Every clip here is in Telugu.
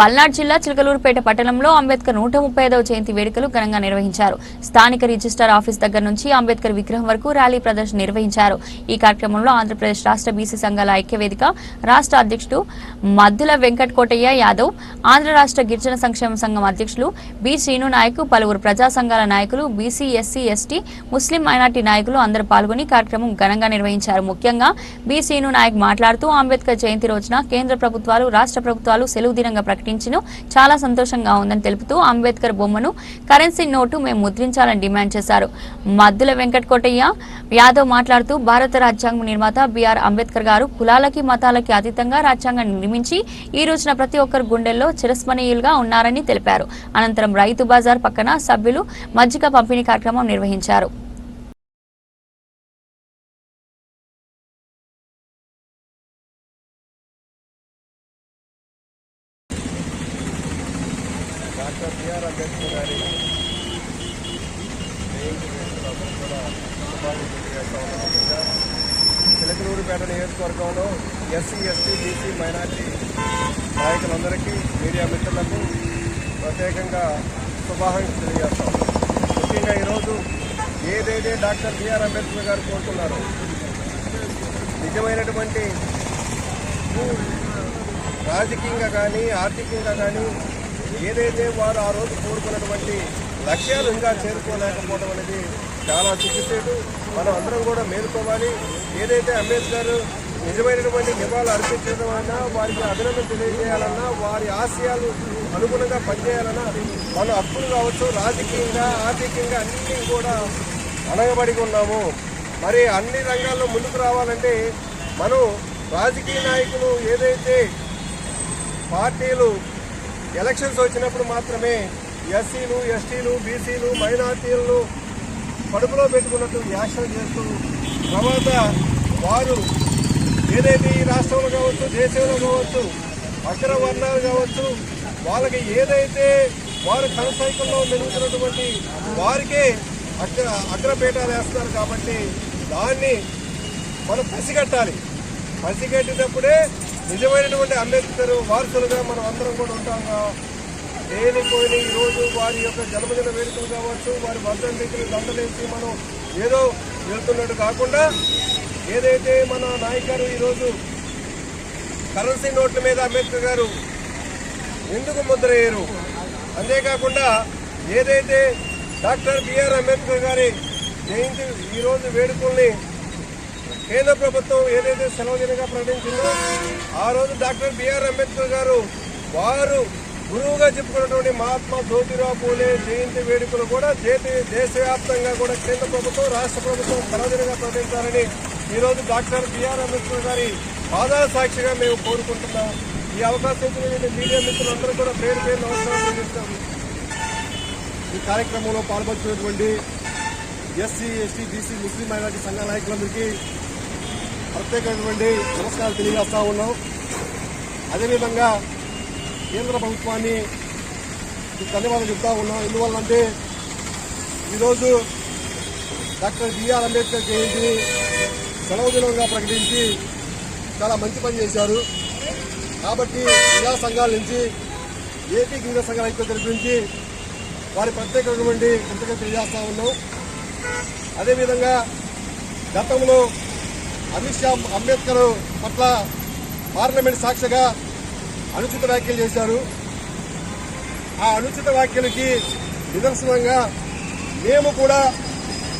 పల్నాడు జిల్లా చిలకలూరుపేట పట్టణంలో అంబేద్కర్ నూట ముప్పై ఐదవ జయంతి వేడుకలు ఘనంగా నిర్వహించారు. స్థానిక రిజిస్టార్ ఆఫీస్ దగ్గర నుంచి అంబేద్కర్ విగ్రహం వరకు ర్యాలీ ప్రదర్శన నిర్వహించారు. ఈ కార్యక్రమంలో ఆంధ్రప్రదేశ్ రాష్ట్ర బీసీ సంఘాల ఐక్యవేదిక రాష్ట్ర అధ్యక్షుడు మద్దుల వెంకట్ కోటయ్య యాదవ్ ఆంధ్ర రాష్ట్ర గిరిజన సంక్షేమ సంఘం అధ్యక్షులు బి శ్రీను నాయక్ పలువురు ప్రజా సంఘాల నాయకులు బీసీ ఎస్సీ ఎస్టీ ముస్లిం మైనార్టీ నాయకులు అందరూ పాల్గొని కార్యక్రమం ఘనంగా నిర్వహించారు. ముఖ్యంగా బి శ్రీను నాయక్ మాట్లాడుతూ అంబేద్కర్ జయంతి రోజున కేంద్ర ప్రభుత్వాలు రాష్ట్ర ప్రభుత్వాలు సెలవు దినంగా ప్రకటించిన చాలా సంతోషంగా ఉందని తెలుపుతూ అంబేద్కర్ బొమ్మను కరెన్సీ నోటు మేము ముద్రించాలని డిమాండ్ చేశారు. మద్దుల వెంకటకోటయ్య యాదవ్ మాట్లాడుతూ భారత రాజ్యాంగం నిర్మాత బిఆర్ అంబేద్కర్ గారు కులాలకి మతాలకి అతీతంగా రాజ్యాంగాన్ని నిర్మించి ఈ రోజున ప్రతి ఒక్కరు గుండెల్లో చిరస్మరణీయులుగా ఉన్నారని తెలిపారు. అనంతరం రైతు బజార్ పక్కన సభ్యులు మజ్జిగ పంపిణీ కార్యక్రమం నిర్వహించారు. అంబేద్కర్ గారి జయంతి అందరూ కూడా శుభాకాంక్షలు తెలియజేస్తా ఉన్నాం. చిలకలూరుపేట నియోజకవర్గంలో ఎస్సీ ఎస్టీ బీసీ మైనార్టీ నాయకులందరికీ మీడియా మిత్రులకు ప్రత్యేకంగా శుభాకాంక్షలు తెలియజేస్తాం ముఖ్యంగా ఈరోజు ఏదైతే డాక్టర్ బిఆర్ అంబేద్కర్ గారు కోరుకున్నారో నిజమైనటువంటి రాజకీయంగా కానీ ఆర్థికంగా కానీ ఏదైతే వారు ఆ రోజు కోరుకున్నటువంటి లక్ష్యాలు ఇంకా చేరుకోలేకపోవడం అనేది చాలా చిక్కుసేటు మనం అందరం కూడా మేలుకోవాలి. ఏదైతే అంబేద్కర్ నిజమైనటువంటి నివాళులు అర్పించడం అన్నా వారికి అభినందన తెలియజేయాలన్నా వారి ఆశయాలు అనుగుణంగా పనిచేయాలన్నా మన హక్కులు కావచ్చు. రాజకీయంగా ఆర్థికంగా అన్నీ కూడా అనగబడి ఉన్నాము. మరి అన్ని రంగాల్లో ముందుకు రావాలంటే మనం రాజకీయ నాయకులు ఏదైతే పార్టీలు ఎలక్షన్స్ వచ్చినప్పుడు మాత్రమే ఎస్సీలు ఎస్టీలు బీసీలు మైనార్టీలను కడుపులో పెట్టుకున్నట్టు వ్యాఖ్యలు చేస్తూ తర్వాత వారు ఏదైతే ఈ రాష్ట్రంలో కావచ్చు దేశంలో కావచ్చు అగ్ర వర్ణాలు కావచ్చు వాళ్ళకి ఏదైతే వారు కనసైకల్లో మెరుగుతున్నటువంటి వారికే అగ్ర అగ్రపీఠాలు వేస్తున్నారు కాబట్టి దాన్ని మనం పసిగట్టాలి. పసిగట్టినప్పుడే నిజమైనటువంటి అంబేద్కర్ వారసులుగా మనం అందరం కూడా ఉంటాం లేనిపోయిన పోయిన ఈరోజు వారి యొక్క జన్మదిన వేడుకలు కావచ్చు వారి వర్ధంతికి దండలేసి మనం ఏదో వెళ్తున్నట్టు కాకుండా ఏదైతే మన నాయకులు ఈరోజు కరెన్సీ నోట్ల మీద అంబేద్కర్ గారు ఎందుకు ముద్రయ్యారు? అంతేకాకుండా ఏదైతే డాక్టర్ బిఆర్ అంబేద్కర్ గారి జయంతి ఈరోజు వేడుకల్ని కేంద్ర ప్రభుత్వం ఏదైతే సెలవుదినంగా ప్రకటించిందో ఆ రోజు డాక్టర్ బిఆర్ అంబేద్కర్ గారు వారు గురువుగా చెప్పుకున్నటువంటి మహాత్మా జ్యోతిరావు పూలే జయంతి వేడుకలు కూడా దేశ దేశవ్యాప్తంగా కూడా కేంద్ర ప్రభుత్వం రాష్ట్ర ప్రభుత్వం సెలవు దినంగా ప్రకటించాలని ఈరోజు డాక్టర్ బిఆర్ అంబేద్కర్ గారి ఆధార సాక్షిగా మేము కోరుకుంటున్నాం. ఈ అవకాశం ఇచ్చినటువంటి మీడియా మిత్రులందరూ కూడా పేరు పేరు నమస్కారం ఈ కార్యక్రమంలో పాల్పంచినటువంటి ఎస్సీ ఎస్టీ బీసీ ముస్లిం మైనార్టీ సంఘ నాయకులందరికీ ప్రత్యేకమైనటువంటి నమస్కారాలు తెలియజేస్తా ఉన్నాం. అదేవిధంగా కేంద్ర ప్రభుత్వాన్ని ధన్యవాదాలు చెప్తా ఉన్నాం. ఎందువల్లంటే ఈరోజు డాక్టర్ బిఆర్ అంబేద్కర్ జయంతిని సెలవు దినంగా ప్రకటించి చాలా మంచి పని చేశారు. కాబట్టి క్రీడా సంఘాల నుంచి ఏపీ క్రీడా సంఘాల ఐక్యత తెలిపించి వారి ప్రత్యేకమైనటువంటి కృతజ్ఞత తెలియజేస్తా ఉన్నాం. అదేవిధంగా గతంలో అమిత్ షా అంబేద్కర్ పట్ల పార్లమెంట్ సాక్షిగా అనుచిత వ్యాఖ్యలు చేశారు. ఆ అనుచిత వ్యాఖ్యలకి నిదర్శనంగా మేము కూడా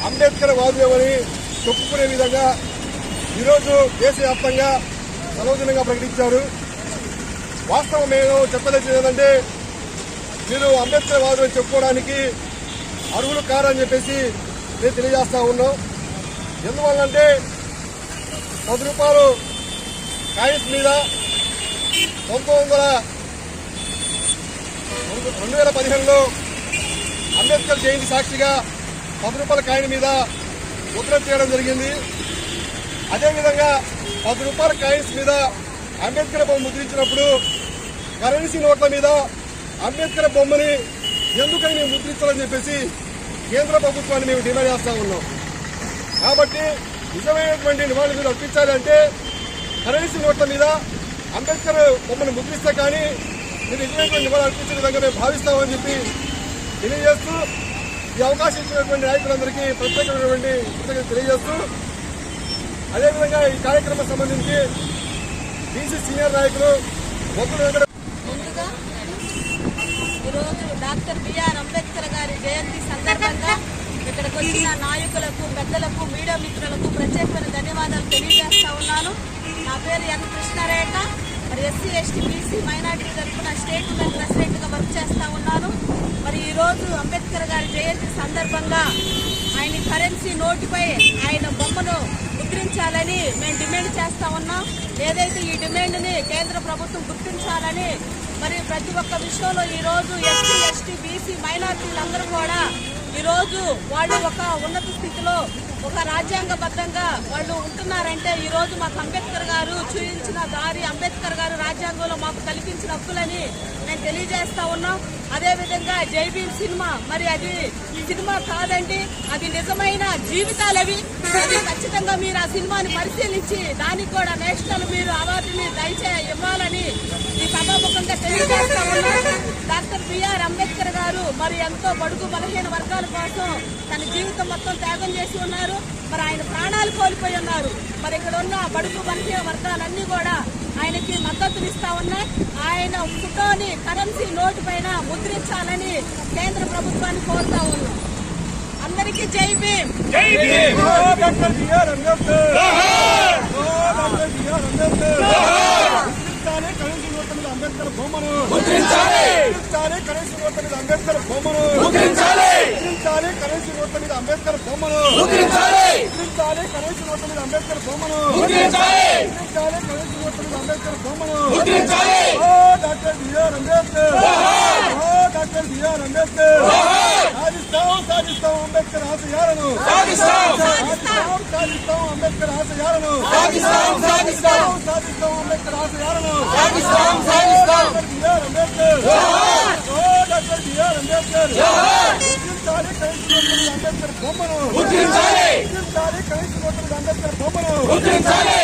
అంబేద్కర్ వాదులేమని చెప్పుకునే విధంగా ఈరోజు దేశవ్యాప్తంగా సర్వజనంగా ప్రకటించారు. వాస్తవం నేను చెప్పదలిచింది ఏంటంటే మీరు అంబేద్కర్ వాదుని చెప్పుకోవడానికి అర్హులు కారని చెప్పేసి మేము తెలియజేస్తా ఉన్నాం. ఎందువల్లంటే పది రూపాయలు కాయిన్స్ మీద పంతొమ్మిది వందల రెండు వేల పదిహేనులో అంబేద్కర్ జయంతి సాక్షిగా పది రూపాయల కాయిన్ మీద ముద్ర చేయడం జరిగింది. అదేవిధంగా పది రూపాయల కాయిన్స్ మీద అంబేద్కర్ బొమ్మ ముద్రించినప్పుడు కరెన్సీ నోట్ల మీద అంబేద్కర్ బొమ్మని ఎందుకని ముద్రించాలని చెప్పేసి కేంద్ర ప్రభుత్వాన్ని మేము డిమాండ్ చేస్తా ఉన్నాం. కాబట్టి నిజమైనటువంటి నివాళులు మీరు అర్పించాలంటే కరెన్సీ నోట్ల మీద అంబేద్కర్ బొమ్మను ముద్రిస్తే కానీ మీరు నిజమైనటువంటి నివాళులు అర్పించే విధంగా మేము భావిస్తామని చెప్పి తెలియజేస్తూ ఈ అవకాశం ఇచ్చినటువంటి నాయకులందరికీ ప్రత్యేకమైనటువంటి కృతజ్ఞత తెలియజేస్తూ అదేవిధంగా ఈ కార్యక్రమం సంబంధించి బీసీ సీనియర్ నాయకులు బొత్తుల వెంకట ముందుగా ఈరోజు డాక్టర్ బిఆర్ అంబేద్కర్ గారి జయంతి సందర్భంగా ఇక్కడికి వచ్చిన నాయకులకు పెద్దలకు మీడియా మిత్రులకు ప్రత్యేకమైన ధన్యవాదాలు తెలియజేస్తా ఉన్నాను. నా పేరు ఎన్ కృష్ణారేఖ. మరి ఎస్సీ ఎస్టీ బీసీ మైనార్టీ తరఫున స్టేట్ ఉమెన్ ప్రెసిడెంట్గా వర్క్ చేస్తూ ఉన్నాను. మరి ఈరోజు అంబేద్కర్ గారి జయంతి సందర్భంగా ఆయన కరెన్సీ నోటుపై ఆయన బొమ్మను ముద్రించాలని మేము డిమాండ్ చేస్తా ఉన్నాం. ఏదైతే ఈ డిమాండ్ని కేంద్ర ప్రభుత్వం గుర్తించాలని మరి ప్రతి ఒక్క విషయంలో ఈరోజు ఎస్సీ ఎస్టీ బీసీ మైనార్టీలందరూ కూడా ఈరోజు వాళ్ళు ఒక ఉన్నత స్థితిలో ఒక రాజ్యాంగబద్ధంగా వాళ్ళు ఉంటున్నారంటే ఈరోజు మాకు అంబేద్కర్ గారు చూపించిన దారి అంబేద్కర్ గారు రాజ్యాంగంలో మాకు కల్పించిన హక్కులని మేము తెలియజేస్తా ఉన్నాం. అదే విధంగా సినిమా మరి అది సినిమా కాదండి అది నిజమైన జీవితాలు అవి అది ఖచ్చితంగా మీరు ఆ సినిమాని పరిశీలించి దానికి కూడా నేషనల్ మీరు అవార్డుని దయచే ఇవ్వాలని ఈ సభాముఖంగా తెలియజేస్తా ఉన్నాం డాక్టర్ బిఆర్ అంబేద్కర్ గారు మరి ఎంతో బడుగు బలహీన వర్గాల కోసం తన జీవితం మొత్తం త్యాగం చేసి ఉన్నారు. మరి ఆయన ప్రాణాలు కోల్పోయి ఉన్నారు. మరి ఇక్కడ ఉన్న బడుగు బలహీన వర్గాలన్నీ కూడా ఆయనకి మద్దతునిస్తా ఉన్నాయి. ఆయన ఫోటోని కరెన్సీ నోటు పైన ముద్రించాలని కేంద్ర ప్రభుత్వాన్ని కోరుతా ఉన్నాం. అందరికీ జై Bhim. Doctor BR Ambedkar doctor BR Ambedkar ముద్రించాలి currency నోట్ల మీద అంబేద్కర్ బొమ్మను ముద్రించాలి కరెన్సీ నోట్ల మీద అంబేద్కర్ బొమ్మను ముద్రించాలి కరెన్సీ నోట్ల మీద అంబేద్కర్ బొమ్మను ముద్రించాలి కరెన్సీ నోట్ల మీద అంబేద్కర్ బొమ్మను ముద్రించాలి. కరెన్సీ నోట్ల మీద అంబేద్కర్ బొమ్మను ఓ డాక్టర్ బిఆర్ అంబేద్కర్. ఓ డాక్టర్ బిఆర్ అంబేద్కర్. సాధిస్తాం సాధిస్తాం అంబేద్కర్ ఆశయాలను. సాధిస్తాం. సాధిస్తాం అంబేద్కర్ ఆశయాలను. సాధిస్తాం. సాధిస్తాం సాధిస్తాం అంబేద్కర్ ఆశయాలను. సాధిస్తాం బిఆర్ అంబేద్కర్ ఓ డాక్టర్ బిఆర్ అంబేద్కర్ ముద్రించాలి కనీస నోట్ల అంబేద్కర్ బొమ్మను ముద్రించాలి కనీస అంబేద్కర్ బొమ్మను ముద్రించాలి